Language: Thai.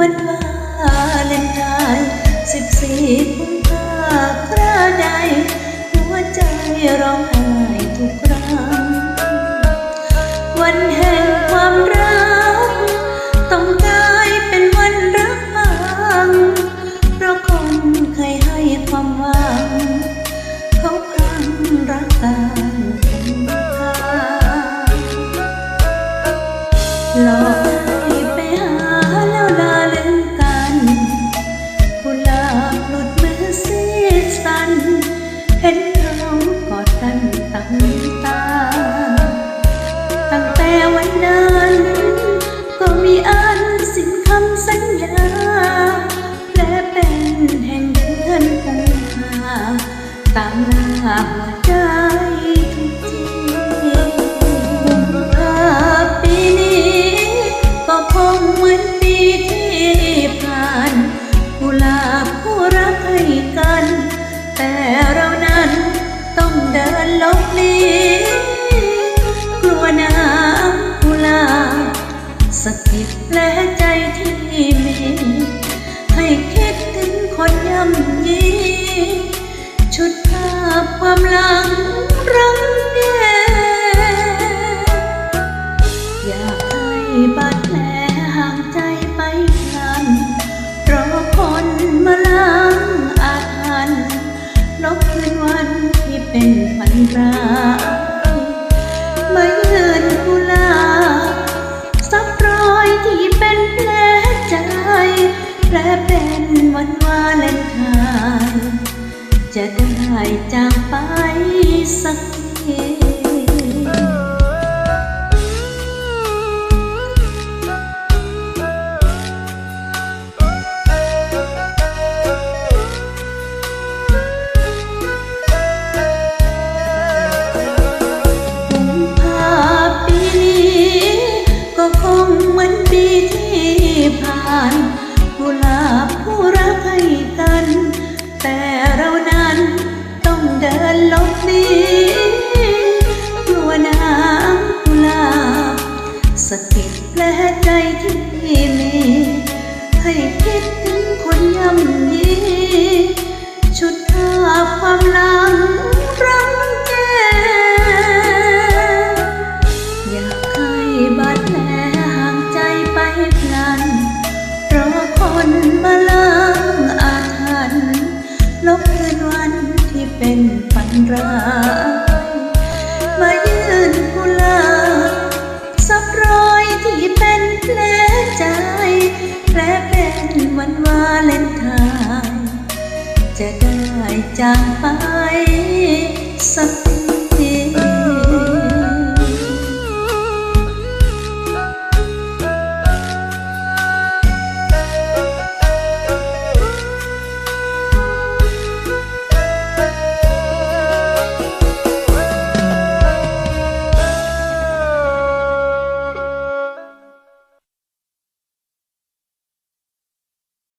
วันวาเลนไทน์สิบสี่กุมภาคราใดหัวใจร้องไห้ วันนั้นก็มีอันสิ้นคำสัญญาและเป็นแห่งเดือนกุมภาตามหน้าหัวใจทุกทีภาปีนี้ก็คงเหมือนปีที่ผ่านกุหลาบผู้รักให้กัน แต่เรานั้นต้องเดินลบหลี สะกิดและใจที่มี ให้คิดถึงคนย่ำยีชุดภาพความหลังรังแกอยากให้บาดแผลห่างใจไปพลันรอคนมาล้างอาถรรพ์ลบคืนวันที่เป็นฝันร้าย วันวาเลนไทน์จะได้จากไปสัก นี้ ชุดภาพความหลังรังแกอยากให้บาดแผลห่างใจไปพลัน เพราะคนมาล้างอาถรรพ์ลบคืนวันที่เป็นฝันร้ายมายืนกุลาบซับรอยที่เป็นแผลใจแผลเป็นวันวาเลน จะได้จากไปสัก